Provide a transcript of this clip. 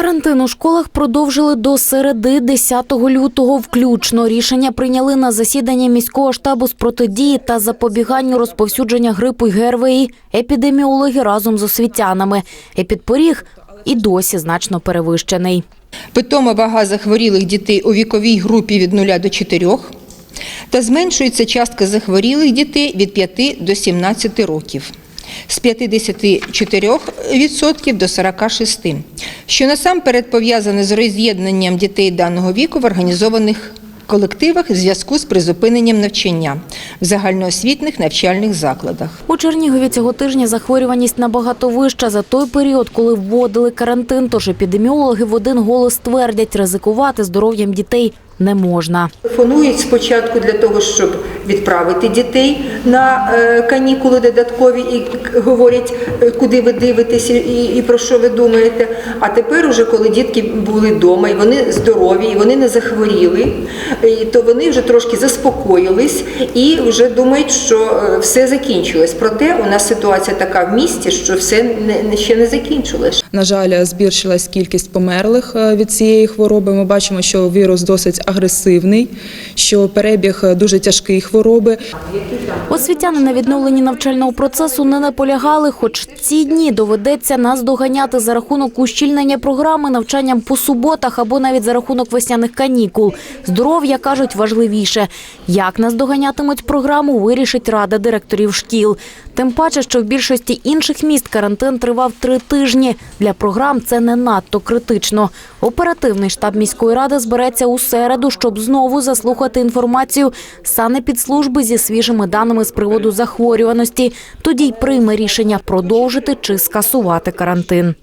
Карантин у школах продовжили до середи 10 лютого включно. Рішення прийняли на засіданні міського штабу з протидії та запобіганню розповсюдження грипу й ГРВІ епідеміологи разом з освітянами. Епідпоріг і досі значно перевищений. Питома вага захворілих дітей у віковій групі від 0 до 4 та зменшується частка захворілих дітей від 5 до 17 років з 54% до 46%, що насамперед пов'язане з роз'єднанням дітей даного віку в організованих колективах в зв'язку з призупиненням навчання в загальноосвітних навчальних закладах. У Чернігові цього тижня захворюваність набагато вища за той період, коли вводили карантин. Тож епідеміологи в один голос твердять, ризикувати здоров'ям дітей не можна. Телефонують спочатку для того, щоб відправити дітей на е, канікули додаткові і говорять, е, куди ви дивитеся і, і про що ви думаєте. А тепер, уже коли дітки були вдома, і вони здорові, і вони не захворіли, то вони вже трошки заспокоїлись і вже думають, що е, все закінчилось. Проте у нас ситуація така в місті, що все не, ще не закінчилось. На жаль, збільшилась кількість померлих від цієї хвороби. Ми бачимо, що вірус досить агресивний, що перебіг е, дуже тяжкий хвороби. Освітяни на відновленні навчального процесу не наполягали, хоч ці дні доведеться нас доганяти за рахунок ущільнення програми навчанням по суботах або навіть за рахунок весняних канікул. Здоров'я, кажуть, важливіше. Як нас доганятимуть програму, вирішить Рада директорів шкіл. Тим паче, що в більшості інших міст карантин тривав три тижні. Для програм це не надто критично. Оперативний штаб міської ради збереться у середу, щоб знову заслухати інформацію санепідслужби зі свіжими даними з приводу захворюваності. Тоді й прийме рішення продовжити чи скасувати карантин.